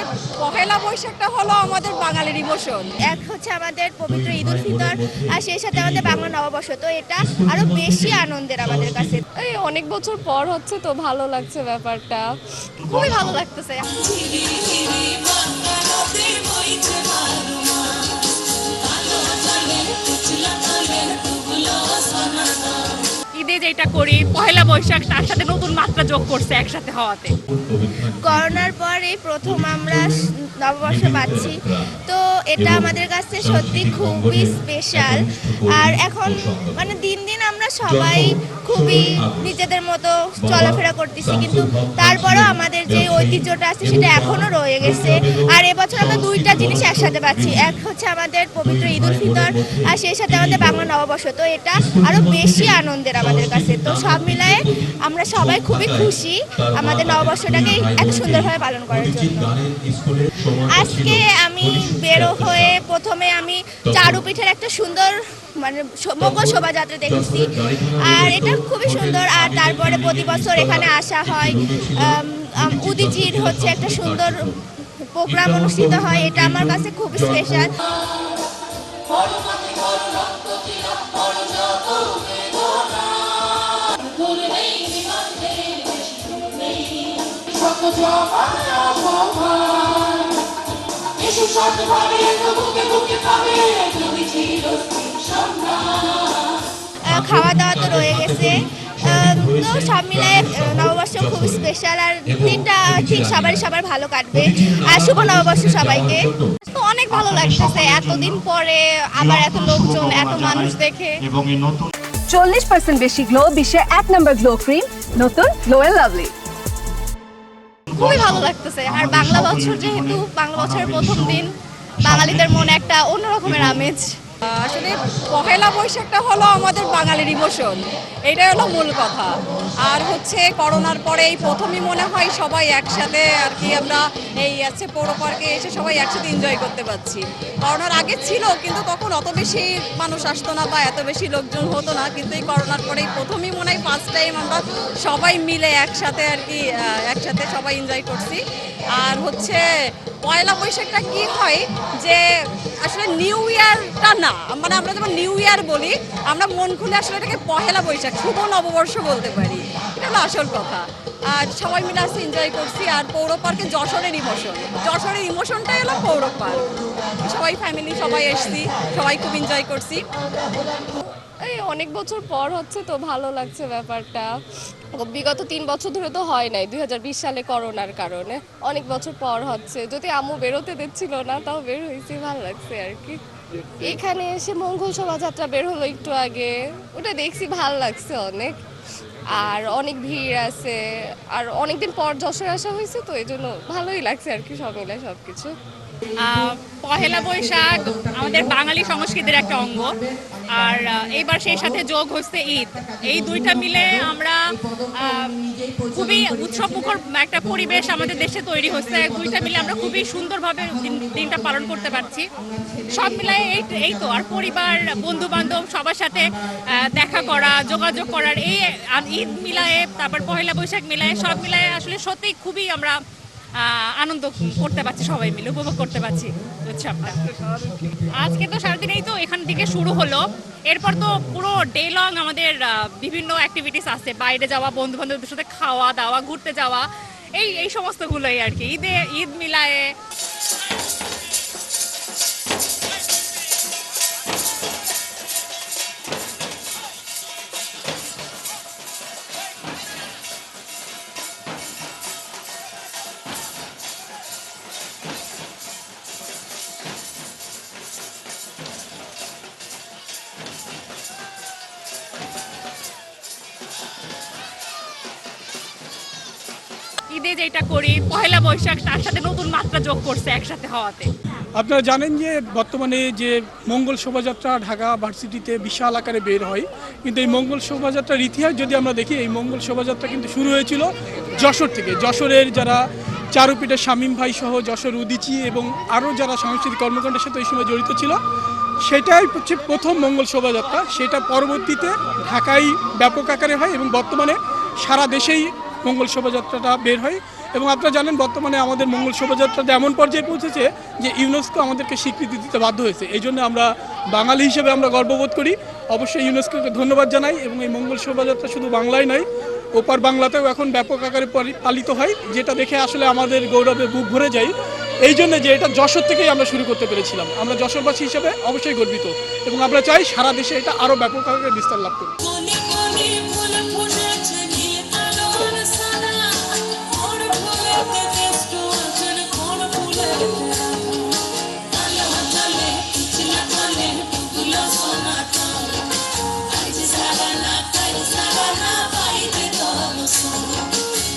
আসলে পহেলা বৈশাখটা হলো আমাদের বাঙালির ইমোশন। এক হচ্ছে আমাদের পবিত্র ঈদ উল ফিতর আর সেই সাথে আমাদের বাংলা নববর্ষ তো এটা আরও বেশি আনন্দের আমাদের কাছে। এই অনেক বছর পর হচ্ছে তো ভালো লাগছে ব্যাপারটা। খুবই ভালো লাগতেছে। ঈদে যেটা করি পয়লা বৈশাখ, তার সাথে নতুন মাত্রা যোগ করছে একসাথে হওয়াতে। করোনার পর এই প্রথম আমরা নববর্ষ পাচ্ছি। তো এটা আমাদের কাছে সত্যি খুবই স্পেশাল আর এখন মানে দিন দিন আমরা সবাই খুবই নিজেদের মতো চলাফেরা করতেছি কিন্তু তারপরেও আমাদের যে ঐতিহ্যটা আছে সেটা এখনও রয়ে গেছে। আর এবছর আমরা দুইটা জিনিস একসাথে পাচ্ছি। এক হচ্ছে আমাদের পবিত্র ঈদ উল ফিতর আর সেই সাথে আমাদের বাংলা নববর্ষ। তো এটা আরও বেশি আনন্দের আমাদের কাছে। তো সব মিলায়ে আমরা সবাই খুবই খুশি আমাদের নববর্ষটাকে এত সুন্দরভাবে পালন করার জন্য। আজকে আমি বেরো হয়ে প্রথমে আমি চারু পিঠের একটা সুন্দর মানে শো- মঙ্গল শোভাযাত্রা দেখেছি আর এটা খুবই সুন্দর আর তারপরে প্রতি বছর এখানে আসা হয় আম, হচ্ছে একটা সুন্দর প্রোগ্রাম অনুষ্ঠিত হয় এটা আমার কাছে খুব স্পেশাল খাওয়া দাওয়া তো রয়ে গেছে। তো সব আহ, নববর্ষ খুব স্পেশাল আর দিনটা ঠিক সবারই সবার ভালো কাটবে। আর শুভ নববর্ষ সবাইকে। তো অনেক ভালো লাগতেছে এতদিন পরে আবার এত লোকজন এত মানুষ দেখে। এবং এই নতুন চল্লিশ পার্সেন্ট বেশি গ্লো বিশ্বের এক নম্বর গ্লো ক্রিম নতুন গ্লো এন্ড লাভলি খুবই ভালো লাগতেছে। আর বাংলা বছর যেহেতু বাংলা বছরের প্রথম দিন বাঙালিদের মনে একটা অন্যরকমের আমেজ আসলে পহেলা বৈশাখটা হলো আমাদের বাঙালির ইমোশন। এটাই হলো মূল কথা। আর হচ্ছে করোনার পরে এই প্রথমই মনে হয় সবাই একসাথে আর কি আমরা এই আছে পৌর পার্কে এসে সবাই একসাথে এনজয় করতে পারছি। করোনার আগে ছিল, কিন্তু তখন অত বেশি মানুষ আসতো না বা এত বেশি লোকজন হতো না। কিন্তু এই করোনার পরে এই প্রথমই মনে হয় ফার্স্ট টাইম আমরা সবাই মিলে একসাথে আর কি একসাথে সবাই এনজয় করছি। আর হচ্ছে পয়লা বৈশাখটা কি হয় যে আসলে নিউ ইয়ারটা না মানে আমরা যেমন নিউ ইয়ার বলি, আমরা মন খুলে আসলে এটাকে পহেলা বৈশাখ, শুভ নববর্ষ বলতে পারি। এটা আসল কথা। আর সবাই মিলে আসছে এনজয় করছি। আর পৌর পার্কে যশোরের ইমোশন। যশোরের ইমোশনটাই হলো পৌর পার্ক। সবাই ফ্যামিলি সবাই এসছি, সবাই খুব এনজয় করছি। এই অনেক বছর পর হচ্ছে তো ভালো লাগছে ব্যাপারটা। বিগত তিন বছর ধরে তো হয় নাই দুই হাজার বিশ সালে করোনার কারণে। অনেক বছর পর হচ্ছে। যদি আম্মু বেরোতে দিচ্ছিল না, তাও বের হয়েছি, ভালো লাগছে আর কি। এখানে এসে মঙ্গল শোভাযাত্রা বের হলো একটু আগে। ওটা দেখছি, ভালো লাগছে অনেক। আর অনেক ভিড় আছে। আর অনেকদিন পর যশোর আসা হয়েছে, তো এই জন্য ভালোই লাগছে আর কি সব মিলে সব কিছু পহেলা বৈশাখ আমাদের বাঙালি সংস্কৃতির একটা অঙ্গ। আর এইবার সেই সাথে যোগ হচ্ছে ঈদ। এই দুইটা মিলে আমরা খুবই উৎসব মুখর একটা পরিবেশ আমাদের দেশে তৈরি হচ্ছে। দুইটা মিলে আমরা খুবই সুন্দরভাবে দিন- দিনটা পালন করতে পারছি। সব মিলায় এই এই তো, আর পরিবার বন্ধু বান্ধব সবার সাথে দেখা করা, যোগাযোগ করার এই ঈদ মিলায়ে, তারপর পহেলা বৈশাখ মিলায়ে সব মিলায়ে আসলে সত্যিই খুবই আমরা আনন্দ করতে পারছি, সবাই মিলে উপভোগ করতে পারছি উৎসবটা। আজকে তো সারাদিনেই তো এখান থেকে শুরু হলো। এরপর তো পুরো ডে লং আমাদের বিভিন্ন অ্যাক্টিভিটিস আছে। বাইরে যাওয়া বন্ধু বান্ধবদের সাথে খাওয়া দাওয়া, ঘুরতে যাওয়া, এই এই সমস্তগুলোই আর কি। ঈদে, ঈদ মিলায়ে ঈদে যেটা করি, পহেলা বৈশাখ তার সাথে নতুন মাত্রা যোগ করছে একসাথে হওয়াতে। আপনারা জানেন যে বর্তমানে যে মঙ্গল শোভাযাত্রা ঢাকা ভার্সিটিতে বিশাল আকারে বের হয়, কিন্তু এই মঙ্গল শোভাযাত্রার ইতিহাস যদি আমরা দেখি, এই মঙ্গল শোভাযাত্রা কিন্তু শুরু হয়েছিল যশোর থেকে। যশোরের যারা চারুপীঠের শামীম ভাই সহ যশোর উদিচি এবং আরও যারা সাংস্কৃতিক কর্মকাণ্ডের সাথে ওই সময় জড়িত ছিল, সেটাই হচ্ছে প্রথম মঙ্গল শোভাযাত্রা। সেটা পরবর্তীতে ঢাকায় ব্যাপক আকারে হয় এবং বর্তমানে সারা দেশেই মঙ্গল শোভাযাত্রাটা বের হয়। এবং আপনারা জানেন, বর্তমানে আমাদের মঙ্গল শোভাযাত্রাটা এমন পর্যায়ে পৌঁছেছে যে ইউনেস্কো আমাদেরকে স্বীকৃতি দিতে বাধ্য হয়েছে। এই জন্য আমরা বাঙালি হিসেবে আমরা গর্ববোধ করি। অবশ্যই ইউনেস্কোকে ধন্যবাদ জানাই এবং এই মঙ্গল শোভাযাত্রা শুধু বাংলায় নয়, ওপার বাংলাতেও এখন ব্যাপক আকারে পালিত হয়, যেটা দেখে আসলে আমাদের গৌরবে বুক ভরে যায়। এই জন্য যে এটা যশোর থেকেই আমরা শুরু করতে পেরেছিলাম। আমরা যশোরবাসী হিসেবে অবশ্যই গর্বিত এবং আমরা চাই সারা দেশে এটা আরও ব্যাপক আকারে বিস্তার লাভ বনে